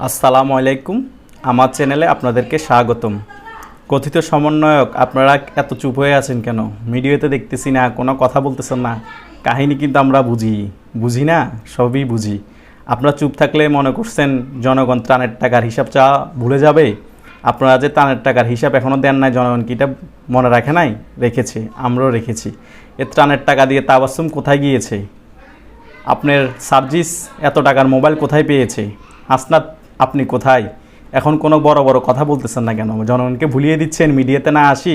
আসসালামু আলাইকুম। আমার চ্যানেলে আপনাদেরকে স্বাগতম। কথিত সমন্বয়ক, আপনারা এত চুপ হয়ে আছেন কেন? ভিডিওতে দেখতেছি না, কোনো কথা বলতেছেন না। কাহিনী কিন্তু আমরা বুঝি। বুঝি না? সবই বুঝি। আপনারা চুপ থাকলে মনে করছেন জনগণ ত্রাণের টাকার হিসাব চা ভুলে যাবে? আপনারা যে ত্রাণের টাকার হিসাব এখনও দেন নাই, জনগণ কি এটা মনে রাখে নাই? রেখেছে, আমরাও রেখেছি। এ ত্রাণের টাকা দিয়ে তাবাসুম কোথায় গিয়েছে? আপনার সার্জিস এত টাকার মোবাইল কোথায় পেয়েছে? হাসনাত আপনি কোথায়? এখন কোনো বড় বড় কথা বলতেছেন না কেন? জনগণকে ভুলিয়ে দিচ্ছেন, মিডিয়াতে না আসি।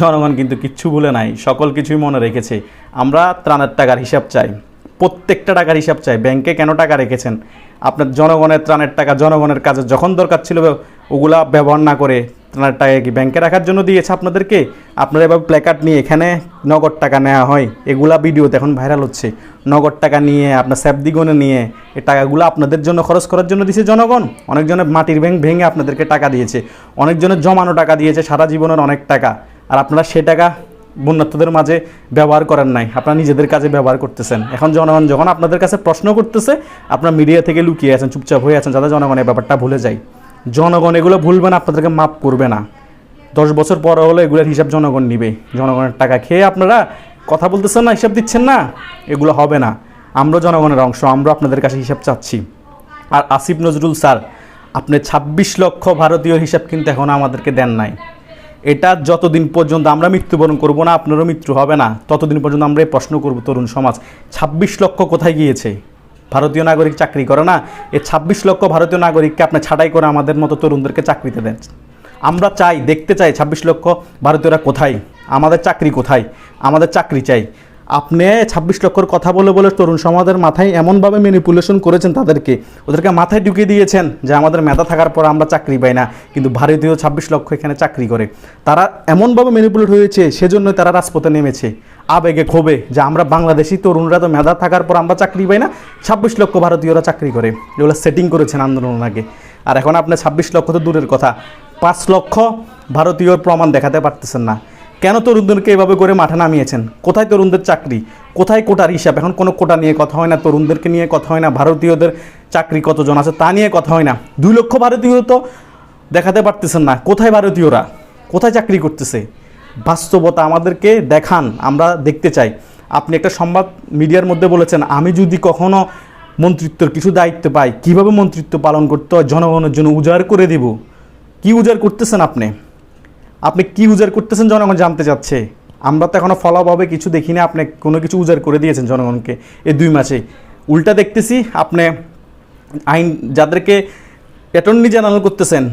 জনগণ কিন্তু কিচ্ছু ভুলে নাই, সকল কিছুই মনে রেখেছে। আমরা ত্রাণের টাকার হিসাব চাই, প্রত্যেকটা টাকার হিসাব চাই। ব্যাংকে কেন টাকা রেখেছেন? আপনার জনগণের ত্রাণের টাকা জনগণের কাজে যখন দরকার ছিল, ওগুলা ব্যবহার না করে ত্রাণের টাকা কি ব্যাংকে রাখার জন্য দিয়েছে আপনাদেরকে? আপনারা এবার প্ল্যাকার্ড নিয়ে এখানে নগদ টাকা নেওয়া হয়। এগুলা ভিডিওতে এখন ভাইরাল হচ্ছে। নগদ টাকা নিয়ে, আপনার স্যাপদিগণে নিয়ে, এই টাকাগুলো আপনাদের জন্য খরচ করার জন্য দিয়েছে জনগণ। অনেকজনের মাটির ব্যাংক ভেঙে আপনাদেরকে টাকা দিয়েছে। অনেকজনের জমানো টাকা দিয়েছে সারা জীবনের অনেক টাকা। আর আপনারা সে টাকা বন্যার্থদের মাঝে ব্যবহার করেন নাই। আপনারা নিজেদের কাজে ব্যবহার করতেছেন। এখন জনগণ যখন আপনাদের কাছে প্রশ্ন করতেছে, আপনারা মিডিয়া থেকে লুকিয়ে আছেন, চুপচাপ হয়ে আছেন, যাতে জনগণ এই ব্যাপারটা ভুলে যায়। জনগণ, এগুলো ভুলবে না, আপনাদেরকে মাপ করবে না। দশ বছর পর হলে এগুলোর হিসাব জনগণ নিবে। জনগণের টাকা খেয়ে আপনারা কথা বলতেছেন না, হিসাব দিচ্ছেন না, এগুলো হবে না। আমরা জনগণের অংশ, আমরা আপনাদের কাছে হিসাব চাচ্ছি। আর আসিফ নজরুল স্যার, আপনি ছাব্বিশ লক্ষ ভারতীয় হিসাব কিন্তু এখন আমাদেরকে দেন নাই। এটা যতদিন পর্যন্ত আমরা মৃত্যুবরণ করব না, আপনারও মৃত্যু হবে না। ততদিন পর্যন্ত আমরা এই প্রশ্ন করব, তরুণ সমাজ, ছাব্বিশ লক্ষ কোথায় গিয়েছে? ভারতীয় নাগরিক চাকরি করে না এই ছাব্বিশ লক্ষ ভারতীয় নাগরিককে আপনি ছাঁটাই করে আমাদের মতো তরুণদেরকে চাকরিতে দেন আমরা চাই, দেখতে চাই ছাব্বিশ লক্ষ ভারতীয়রা কোথায়, আমাদের চাকরি কোথায়, আমাদের চাকরি চাই। আপনি ছাব্বিশ লক্ষর কথা বলে বলে তরুণ সমাজের মাথায় এমনভাবে ম্যানিপুলেশন করেছেন তাদেরকে, ওদেরকে মাথায় ঢুকিয়ে দিয়েছেন যে আমাদের মেধা থাকার পর আমরা চাকরি পাই না, কিন্তু ভারতীয় ছাব্বিশ লক্ষ এখানে চাকরি করে। তারা এমনভাবে ম্যানিপুলেট হয়েছে সেজন্য তারা রাজপথে নেমেছে। আবেগে ক্ষোভে যে আমরা বাংলাদেশি তরুণরা তো মেধা থাকার পর আমরা চাকরি পাই না। ছাব্বিশ লক্ষ ভারতীয়রা চাকরি করে। এগুলো সেটিং করেছেন আন্দোলন আগে। আর এখন আপনার ছাব্বিশ লক্ষ তো দূরের কথা। পাঁচ লক্ষ ভারতীয় প্রমাণ দেখাতে পারতেছেন না। কেন তরুণদেরকে এভাবে করে মাঠে নামিয়েছেন? কোথায় তরুণদের চাকরি? কোথায় কোটার হিসাব? এখন কোনো কোটা নিয়ে কথা হয় না, তরুণদেরকে নিয়ে কথা হয় না, ভারতীয়দের চাকরি কতজন আছে তা নিয়ে কথা হয় না। দুই লক্ষ ভারতীয় তো দেখাতে পারতেছেন না। কোথায় ভারতীয়রা? কোথায় চাকরি করতেছে? বাস্তবতা আমাদেরকে দেখান, আমরা দেখতে চাই। আপনি একটা সংবাদ মিডিয়ার মধ্যে বলেছেন, আমি যদি কখনো মন্ত্রিত্বর কিছু দায়িত্ব পাই, কীভাবে মন্ত্রিত্ব পালন করতে হয়, জনগণের জন্য উজাড় করে দিব? কি উজাড় করতেছেন আপনি? আপনি কি উজাড় করতেছেন জনগণ জানতে চাচ্ছে? আমরা তো এখনও ফলাভাবে কিছু দেখি না, আপনি কোনো কিছু উজাড় করে দিয়েছেন জনগণকে এই দুই মাসে উল্টা দেখতেছি, আপনি আইন, যাদেরকে অ্যাটর্নি জেনারেল করতেছেন,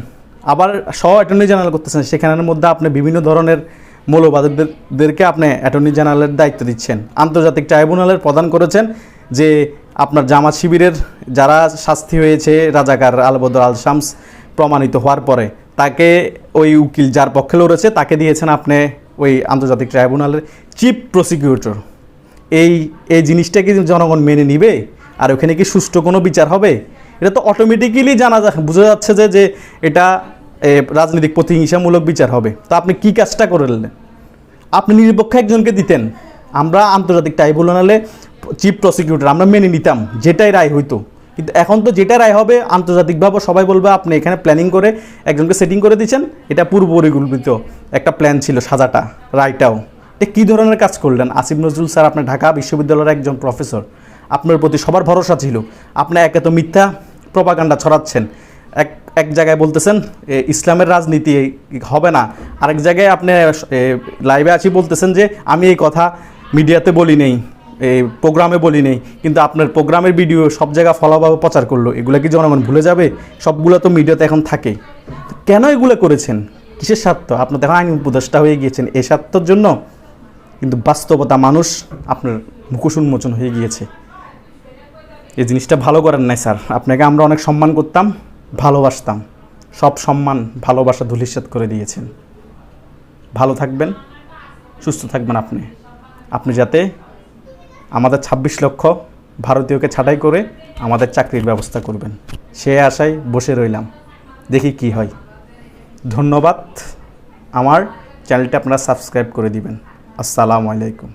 আবার সহ অ্যাটর্নি জেনারেল করতেছেন, সেখানের মধ্যে আপনি বিভিন্ন ধরনের মৌলবাদীদেরকে আপনি অ্যাটর্নি জেনারেলের দায়িত্ব দিচ্ছেন। আন্তর্জাতিক ট্রাইব্যুনালের প্রদান করেছেন যে আপনার জামাত শিবিরের যারা শাস্তি হয়েছে, রাজাকার আলবদর আল শামস প্রমাণিত হওয়ার পরে, তাকে ওই উকিল যার পক্ষে লড়েছে, তাকে দিয়েছেন আপনি ওই আন্তর্জাতিক ট্রাইব্যুনালের চিফ প্রসিকিউটর। এই এই জিনিসটা কি জনগণ মেনে নিবে? আর ওখানে কি সুষ্ঠু কোনো বিচার হবে? এটা তো অটোমেটিক্যালি জানা যা, বোঝা যাচ্ছে যে যে এটা রাজনৈতিক প্রতিহিংসামূলক বিচার হবে। তো আপনি কি কাজটা করলেন? আপনি নিরপেক্ষ একজনকে দিতেন। আমরা আন্তর্জাতিক ট্রাইব্যুনালে চিফ প্রসিকিউটর, আমরা মেনে নিতাম, যেটাই রায় হইতো। কিন্তু এখন তো যেটা রায় হবে, আন্তর্জাতিকভাবে সবাই বলবে, আপনি এখানে প্ল্যানিং করে একজনকে সেটিং করে দিচ্ছেন এটা পূর্ব পরিকল্পিত একটা প্ল্যান ছিল সাজাটা, রায়টাও। এ কী ধরনের কাজ করলেন? আসিফ নজরুল স্যার আপনার ঢাকা বিশ্ববিদ্যালয়ের একজন প্রফেসর আপনার প্রতি সবার ভরসা ছিল। আপনি একে তো মিথ্যা প্রপাগান্ডা ছড়াচ্ছেন। এক এক জায়গায় বলতেছেন এ, ইসলামের রাজনীতি হবে না। আরেক জায়গায় আপনি লাইভে আছি বলতেছেন যে আমি এই কথা মিডিয়াতে বলি নেই এই প্রোগ্রামে বলি নেই কিন্তু আপনার প্রোগ্রামের ভিডিও সব জায়গায় ফলাভাবে প্রচার করল। এগুলো কি জনগণ ভুলে যাবে? সবগুলো তো মিডিয়াতে এখন থাকে। কেন এগুলো করেছেন? কিসের স্বার্থ? আপনার দেখো আইন উপদেষ্টা হয়ে গিয়েছেন এই স্বার্থর জন্য। কিন্তু বাস্তবতা মানুষ আপনার মুখোশ উন্মোচন হয়ে গিয়েছে। এই জিনিসটা ভালো করেন নাই স্যার। আপনাকে আমরা অনেক সম্মান করতাম। ভালোবাসতাম। সব সম্মান ভালোবাসা ধুলিস্বাদ করে দিয়েছেন। ভালো থাকবেন, সুস্থ থাকবেন আপনি। আপনি যাতে আমাদের ২৬ লক্ষ ভারতীয়কে ছাঁটাই করে আমাদের চাকরির ব্যবস্থা করবেন। সে আশায় বসে রইলাম। দেখি কি হয়। ধন্যবাদ। আমার চ্যানেলটা আপনারা সাবস্ক্রাইব করে দিবেন। আসসালামু আলাইকুম।